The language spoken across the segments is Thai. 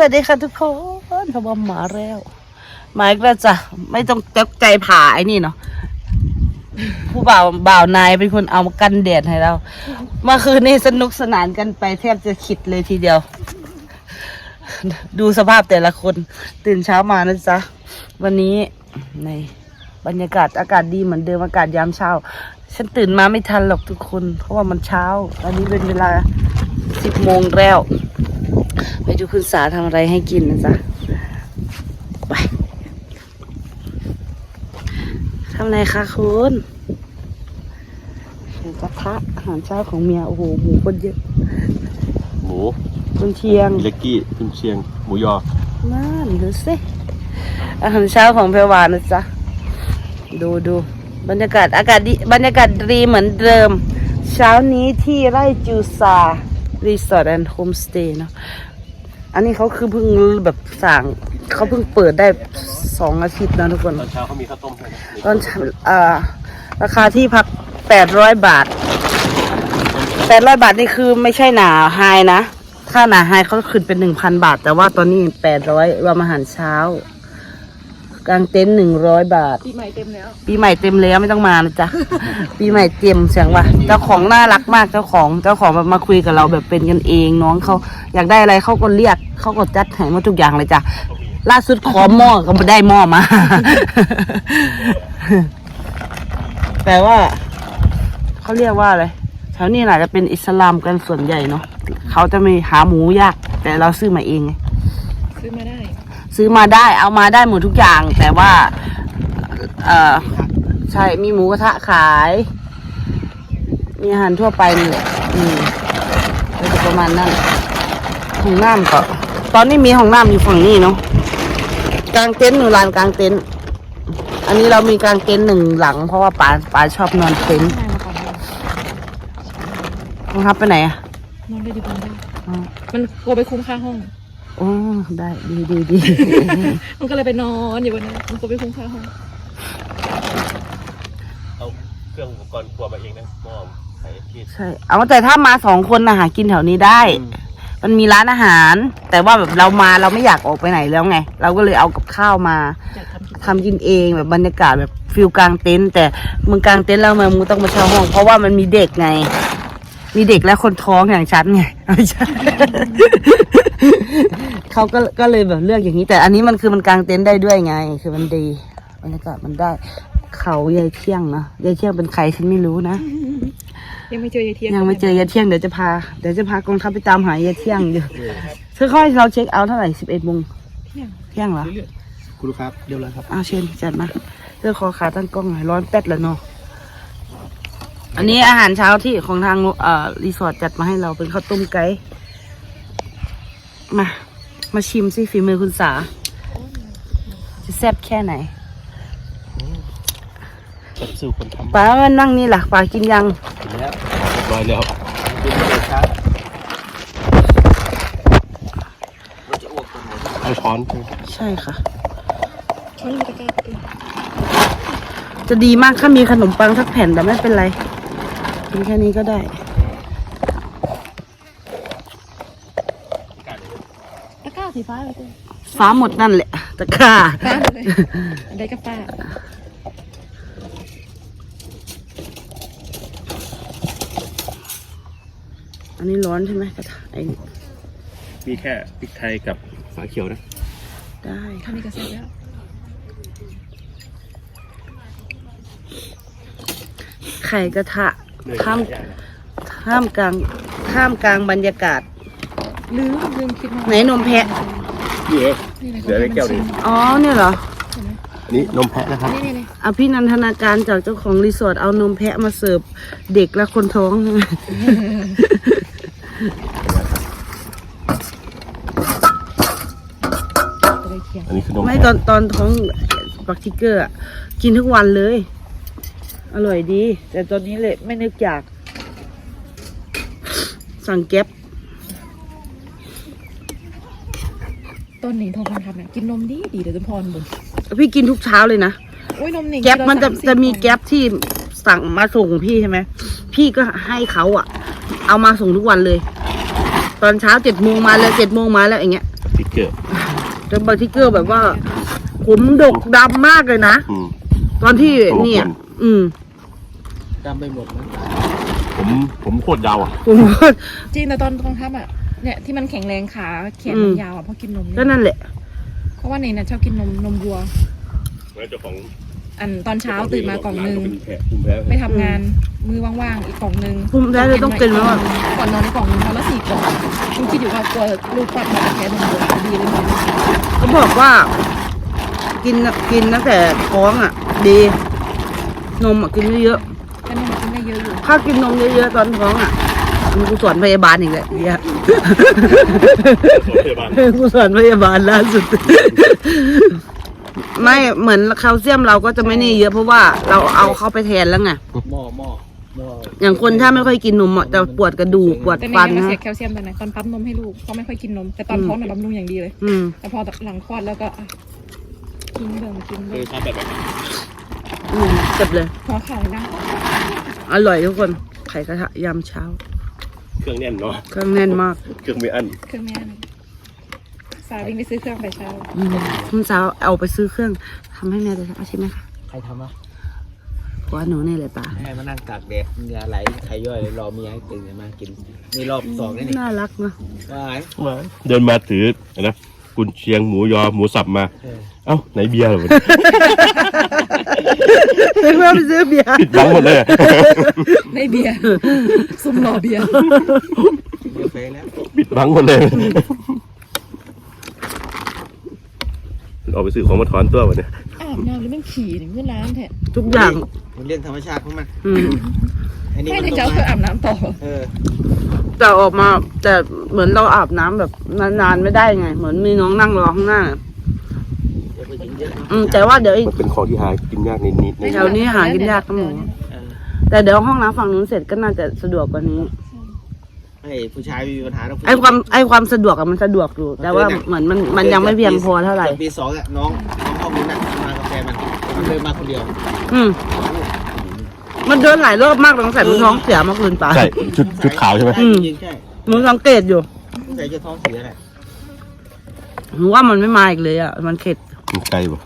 วัสดีค่ะทุกคนพบว่ามาแล้วมาอีกแล้วจ้ะไม่ต้องตกใจผ่าไอ้นี่เนาะผู้บ่าวบ่าวนายเป็นคนเอามากันแดดให้เราเมื่อคืนนี้สนุกสนานกันไปแทบจะขิดเลยทีเดียว ดูสภาพแต่ละคน ตื่นเช้ามานะจ๊ะ วันนี้ในบรรยากาศอากาศดีเหมือนเดิมอากาศยามเช้า ฉันตื่นมาไม่ทันหรอกทุกคน เพราะว่ามันเช้า ตอนนี้เป็นเวลาสิบโมงแล้ว ไปดูคุณสาทำอะไรให้กินนะจ๊ะไปทำอะไรคะคุณหมูกระทะอาหารเช้าของเมียโอ้โหหมูคนเยอะหมูคุณเชียงเล็กกี้คุณเชียง หมูยอนั่นดูสิอาหารเช้าของเพรวานะจ๊ะดูดูบรรยากาศอากาศดีบรรยากาศดีเหมือนเดิม เช้านี้ที่ไร่จูซารีสอร์ทแอนด์โฮมสเตย์เนาะ อันนี้เขาคือเพิ่งแบบสั่งเขาเพิ่งเปิดได้สองอาทิตย์นะทุกคนตอนเช้าเขามีข้าวต้มให้นะตอนเช้าเอ่อราคาที่พักแปดร้อยบาทแปดร้อยบาทนี่คือไม่ใช่หนาไฮนะ ถ้าหนาไฮเขาขึ้นเป็นหนึ่งพันบาท แต่ว่าตอนนี้แปดร้อยรวมอาหารเช้า กางเต็นท์หนึ่งร้อยบาท ปีใหม่เต็มแล้ว ปีใหม่เต็มแล้วไม่ต้องมานะจ๊ะ ปีใหม่เต็มเสียงว่ะเจ้าของน่ารักมากเจ้าของเจ้าของแบบมาคุยกับเราแบบเป็นกันเองน้องเขาอยากได้อะไรเขาก็เรียกเขาก็จัดให้หมาทุกอย่างเลยจ้ะล่าสุดขอหม้อก็ไม่ได้หม้อมา แต่ว่าเขาเรียกว่าอะไรแถวนี้น่าจะเป็นอิสลามกันส่วนใหญ่เนาะเขาจะไม่หาหมูยาก แต่เราซื้อมาเองไง ซื้อมาได้ ซื้อมาได้เอามาได้หมดทุกอย่าง แต่ว่า เออใช่มีหมูกระทะขาย มีอาหารทั่วไปนี่แหละอืมก็จะประมาณนั้นห้องน้ำก็ ตอนนี้มีห้องน้ำอยู่ฝั่งนี้เนาะกางเต็นท์หนึ่งลานกางเต็นท์อันนี้เรามีกางเต็นท์หนึ่งหลัง เพราะว่าป๋าป๋าชอบนอนเต็นท์ได้มาก่อนเลยน้องครับไปไหนอะนอนได้ดีกว่าได้อ๋อมันกลัวไปคุ้มค่าห้อง โอ้ได้ดีดีดี มันก็เลยไปนอนอยู่วันนั้นมันกลัวไปคุ้มค่าห้องเอาเครื่องอุปกรณ์ครัวมาเองนะหม้อใส่ที่ใช่ เอาแต่ถ้ามาสองคนนะหากินแถวนี้ได้ มันมีร้านอาหาร แต่ว่าแบบเรามาเราไม่อยากออกไปไหนแล้วไง เราก็เลยเอากับข้าวมาอยากทำกินทำกินเองแบบบรรยากาศแบบฟิลกลางเต็นท์แต่มึงกลางเต็นท์แล้วมึงมึงต้องมาเช่าห้อง เพราะว่ามันมีเด็กไง มีเด็กและคนท้องอย่างฉันไงไม่ใช่เขาก็ก็เลยแบบเลือกอย่างนี้ แต่อันนี้มันคือมันกลางเต็นท์ได้ด้วยไง คือมันดีบรรยากาศมันได้ เขายายเที่ยงนะยายเที่ยงเป็นใครฉันไม่รู้นะยังไม่เจอยายเทียนยังไม่เจอยายเที่ยงเดี๋ยวจะพาเดี๋ยวจะพากองทัพไปตามหายายเที่ยงอยู่เธอค่อยเราเช็คเอาท์เท่าไหร่สิบเอ็ดโมงเที่ยงเที่ยงเหรอคุณลูกครับเดี๋ยวแล้วครับเอาเชิญจัดมาเธอขอขาตั้งกล้องหน่อยร้อนแป๊ดแล้วเนาะ อันนี้อาหารเช้าที่ของทางเอ่อรีสอร์ทจัดมาให้เราเป็นข้าวต้มไก่มา มาชิมสิฝีมือคุณสา จะแซ่บแค่ไหนจัดสู้คนทำป้ามานั่งนี่ล่ะป้ากินยังกินแล้วเรียบร้อยแล้วกินเลยครับเอาช้อนไปใช่ค่ะช้อนมีตะกร้าเต็มจะดีมากถ้ามีขนมปังสักแผ่นแต่ไม่เป็นไร กินแค่นี้ก็ได้ตะกร้าสีฟ้าเลยเต็มฟ้าหมดนั่นแหละ ตะกร้าฟ้าหมดเลยได้กับป้าอันนี้ร้อนใช่ไหมกระทะไอ้นี่มีแค่พริกไทยกับฝาเขียวนะ ได้ทำนี่ก็เสร็จแล้ว ไข่กระทะเลย ท่ามหลายอย่างนะท่ามกลางท่ามกลางบรรยากาศ ลืมลืมคิดมาไหนนมแพะ นี่เองนี่ไงเดี๋ยวได้แก้วหนึ่งอ๋อเนี่ยเหรออันนี้นมแพะนะครับนี่นี่นี่อภินันทนาการจากเจ้าของรีสอร์ทเอานมแพะมาเสิร์ฟเด็กและคนท้องจะได้เที่ยงอันนี้คือนมไม่แพะ ตอนตอนท้องบักทิกเกอร์อะกินทุกวันเลย อร่อยดี แต่ตอนนี้เลยไม่นึกอยาก สั่งแก๊ปต้นหนิงทองคำทำเนี่ยกินนมดีดีเดี๋ยวจะพรบุญพี่กินทุกเช้าเลยนะโอ้ยนมหนิงแก๊ปมันจะกิโลสาสิบจะมีแก๊ปที่สั่งมาส่งพี่ใช่ไหมพี่ก็ให้เขาอะเอามาส่งทุกวันเลย ตอนเช้าเจ็ดโมงมาแล้วเจ็ดโมงมาแล้วอย่างเงี้ยสติ๊กเกอร์แต่บางทิกเกอร์แบบว่า ผมดกดำมากเลยนะ อืมตอนที่โอ้โหเนี่ย อืม จำไปหมดนะผมผมโคตรยาวอะผมว่าจริงแต่ตอนกองทัพอะเนี่ยที่มันแข็งแรงขาแขนอืมัมนยาวอะเพราะกินนมก็เนี่ยนั่นแหละ เพราะว่าในน่ะชอบกินนมนมวัว แล้วเจ้าของอันตอนเช้าตื่นมากล่องหนึงเป็นแผลภูมิแพ้ไปทำงานมือว่างๆอีกกล่องหนึงภูมิแพ้เลยต้องเป็นแล้วอะ ก่อนนอนอีกกล่องหนึงวันละสี่กล่องคุณคิดอยู่ว่ากลัวลูกปัดมาจากแค่นมวัวดีเลยมั้ยเขาบอกว่า กินกินตั้งแต่ท้องอะ ดี นมอะกินเยอะ ถ้ากินนมเยอะๆตอนท้องอะมันกูสอนพยาบาลอีกแล้วเนี่ยโรงพยาบาลกูสอนพยาบาลล่าสุด ไม่เหมือนแคลเซียมเราก็จะไม่นี่เยอะเพราะว่าเราเอาเข้าไปแทนแล้วไงหม้อหม้อหม้ออย่างคนถ้าไม่ค่อยกินนมอะจะปวดกระดูกปวดแต่ในฟันนี้มานะเสียแคลเซียมตอนไหนตอนปั๊มนมให้ลูกเขาไม่ค่อยกินนมแต่ตอนอืมท้องน่ะบำรุงอย่างดีเลยอืมแต่พอหลังคลอดแล้วก็อะกินเรื่องกินเคเรื่อยงชอบแบบไหนอืมเจ็บเลยหัวเข่าดัง อร่อยทุกคน ไข่กระทะยำเช้า เครื่องแน่นเนาะ เครื่องแน่นมากเครื่องไม่อั้นเครื่องแม่นสาววิ่งไปซื้อเครื่องแต่เช้าอืมคุณสาวเอาไปซื้อเครื่องทำให้แม่เลยใช่ไหมคะใครทำวะเพราะว่าหนูนี่เลยป่ะให้มานั่งตากแดดเหงื่อไหลใครย่อยรอเมียให้ตื่นมากินนี่รอบสองแล้วนี่น่ารักเนาะว่าไงเดินมาถือนะกุนเชียงหมูยอหมูสับมา เออเอ้าไหนเบียร์เหรอ ซื้อเพื่อไปซื้อเบียร์ปิดบังหมดเลยอะได้เบียร์ซุ่มรอเบียร์กินกาแฟแล้วปิดบังหมดเลยออกไปซื้อของมาถอนตัววันนี้อาบน้ำหรือมันขี่ถึงขึ้นร้านแท้ทุกอย่างมันเรื่องธรรมชาติของมันอืมไอ้นี่ไม่มันถึงต้จะองเอาเครื่องมาอาบน้ำต่อเออแต่ออกมาแต่เหมือนเราอาบน้ำแบบนานๆไม่ได้ไง เหมือนมีน้องนั่งรอข้างหน้า เดี๋ยวไปยิงเย อะอืมแต่ว่าเดี๋ยวอีกมันเป็นของที่หากินยากในนิดในแถวนี้หากินยากครับหมูเออแต่เดี๋ยวห้องน้ำฝั่งนู้นเสร็จก็น่าจะสะดวกกว่านี้ ไอ้ผู้ชายไม่มีปัญหาหรอกไอ้ความไอ้ความสะดวกอะมันสะดวกอยู่ แต่ว่าเหมือนมันมันยังไม่เพียงพอเท่าไหร่ ปีสองอะน้องน้องห้องนู้นน่ะมากับแฟนมันมันเลยมาคนเดียวอืม มันเดินหลายรอบมากตั้งแต่หนูท้องเสียเมื่อคืนป่ะใช่ชุดชุดขาวใช่ไหม ใช่อืมจริงๆใช่หนูสังเกตอยู่ใส่จะท้องเสียแหละหนูว่ามันไม่มาอีกเลยอะ มันเข็ด มันไกลป่ะ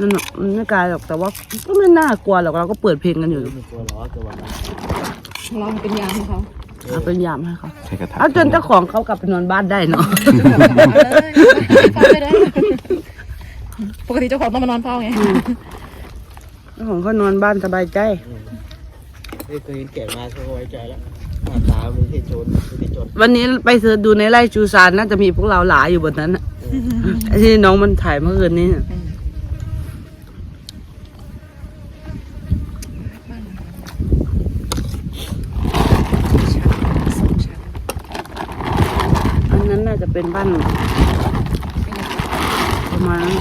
นั่นน่ะมันไม่กลายหรอกแต่ว่าก็ไม่น่ากลัวหรอกเราก็เปิดเพลงกันอยู่ไม่กลัวหรอกตัววันลองเป็นยามให้เขาเอาเป็นยามให้เขาใช่กระทะเอาจนเจ้าของเขากลับไปนอนบ้านได้เนาะเอาเลยไปได้ปกติเจ้าของต้องมานอนเฝ้าไงเจ้าของเขานอนบ้านสบายใจไม่เคยเห็นแก่มาเขาก็ไว้ใจแล้วหน้าตาไม่ใช่โจรไม่ใช่โจรวันนี้ไปเสิร์ชดูในไร่จูซานน่าจะมีพวกเราหลายอยู่บนนั้นน่ะ ไอ้ที่น้องมันถ่ายเมื่อคืนนี้น่ะสองชั้นอันนั้นน่าจะเป็นบ้านประมาณนั้น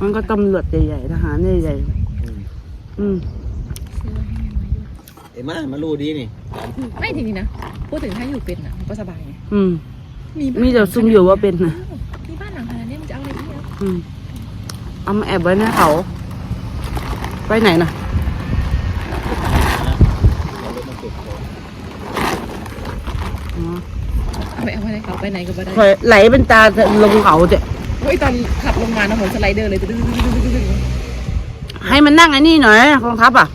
มันก็ตำรวจใหญ่ๆทหารใหญ่ๆอืมเอ็มมามารู้ดีนี่ไม่จริงๆนะ พูดถึงถ้าอยู่เป็นอะมันก็สบายไงอืม มีบ้านมีแต่ซุ่มอยู่ว่าเป็นนะ เยอะอืมเอามาแอบไว้ในเขาไปไหนน่ะเราเลยมาเก็บของอ๋อเอาไปเอาไปไหนเขาไปไหนก็ไปได้คอยไหลเป็นตาลงเขาเจ๊เฮ้ยตอนขับลงมานะเหมือนสไลเดอร์เลยตึ๊ดๆๆให้มันนั่งไอ้นี่หน่อยกองทัพอะ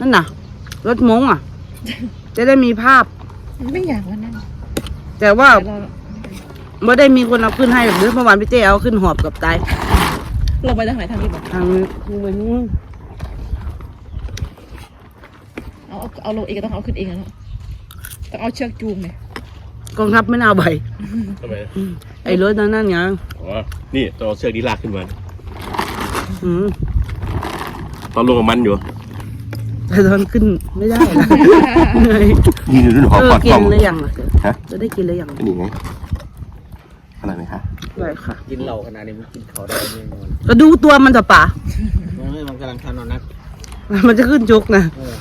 นั่นน่ะ รถมงอะ จะได้มีภาพๆไม่อยากวันนั้นแต่ว่าเดี๋ยวเรา ไม่ได้มีคนเอาขึ้นให้หรือเมื่อวานพี่เต้เอาขึ้นหอบกับตายลงไปทางไหนทางนี้บอกทางนี้คือไปนู่นเอาเอาเอาลงเองก็ต้องเอาขึ้นเองแล้วต้องเอาเชือกจูงเนี่ยกองทัพไม่น่าใบทำไมไอ้รถนั่นนั่นไงอ๋อนี่ตัวเอาเชือกนี้ลากขึ้นมาอืมตอนลงกับมันอยู่แต่ตอนขึ้นไม่ได้นะเหนื่อยนี่อยู่รุ่นหอเออปอดกิกล่นองหรือยังล่ะฮะ จะได้กินหรือยังอันนี้ไง อะไรไหมคะได้ค่ะ กินเหล้าขนาดนี้มันกินเขาได้แน่นอนก็ดูตัวมันจะป่ามันไม่มันกำลังทานนอนนัดมันจะขึ้นจุกนะเออ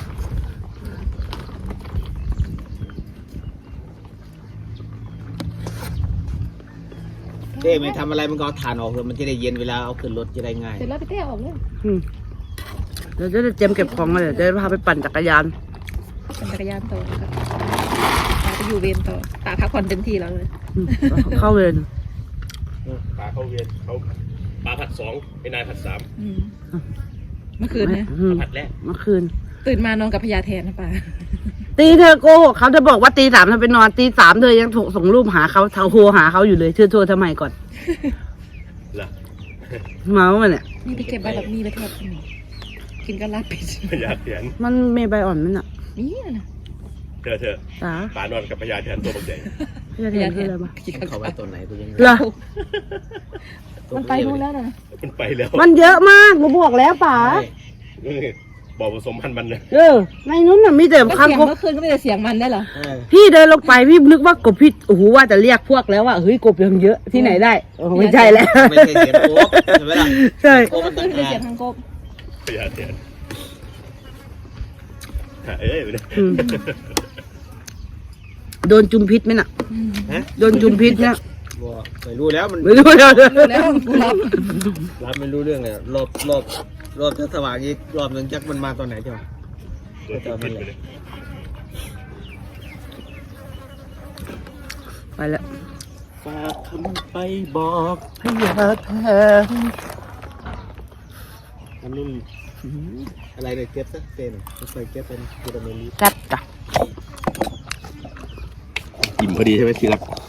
เต้ไม่ทำอะไรมันก็เอาถ่านออกเลยมันจะได้เย็นเวลาเอาขึ้นรถจะได้ง่าย เสร็จแล้วไปเต้ออกเลยอืมเดี๋ยวจะได้เตรียมเก็บของมาเดี๋ยวจะได้พาไปปั่นจักรยาน ปั่นจักรยานต่อแล้วก็ไป อยู่เวรต่อตาพักผ่อนเต็มที่แล้วเลยอืมเข้าเวรปลาเข้าเวียนเขาปลาผัดสองไอ้นายผัดสามอืมเมื่อคืนเนี่ยอืมผัดแรกเมื่อคืน ตื่นมานอนกับพญาแทนนะป่าตีเธอโกหกเขาจะบอกว่าตีสามเธอไปนอนตีสามเธอยังส่งส่งรูปหาเขาเธอโทรหาเขาอยู่เลยเธอโทรทำไมก่อนเหรอเมาส์มันเนี่ยนี่ไปเก็บใบแบบนี้ไปทอดกินกินก็ลาบเป็ดพญาเถียนมันมีใบอ่อนมันอะนี่นะ เธอเธอตาปลานอนกับพญาเถียนตัวบักใหญ่พี่จะเห็นคืออะไรปะกินเขาข้าวไว้ตัวไหนตัวยังไงเหรอมันไปนู่นแล้วนะมันไปแล้ว มันเยอะมากหนูบอกแล้วป๋านี่บอกผสมพันธุ์มันนะเออในนู้นน่ะมีแต่ก็ข้างเสียงคกเมื่อคืนก็ไม่ได้เสียงมันได้เหรอเออพี่เดินลงไปพี่นึกว่ากบพี่โอ้โหว่าจะเรียกพวกแล้วว่าเฮ้ยกบยังเยอะที่ไหนได้โอ้ไม่ใช่แล้วไม่ใช่เสียงโอ๊บใช่ไหมล่ะใช่โอ๊บเมื่มัอนคืต่านงไม่ได้หาเสียกงทางกบพญาเถียนหาเอ้ยไปเลยอืม โดนจุมพิษไหมน่ะฮะโดนจุมพิษเนี่ยบอกไม่รู้แล้วมันไม่รู้เลยรู้แล้วกูรับรับไม่รู้เรื่องเลยรอบรอบรอบจะสว่างอีกรอบหนึงจักมันมาตอนไหนจ้ะตัวพิษไปเลยไปแล้วฝากคำไปบอกพญาแทนอันนุ่นอะไรเนี่ยเก็บซะเต้นค่อยๆเก็บเป็นกูดาเมลีกัดจ้ะอิ่มพอ ดีใช่ไหมทีรับ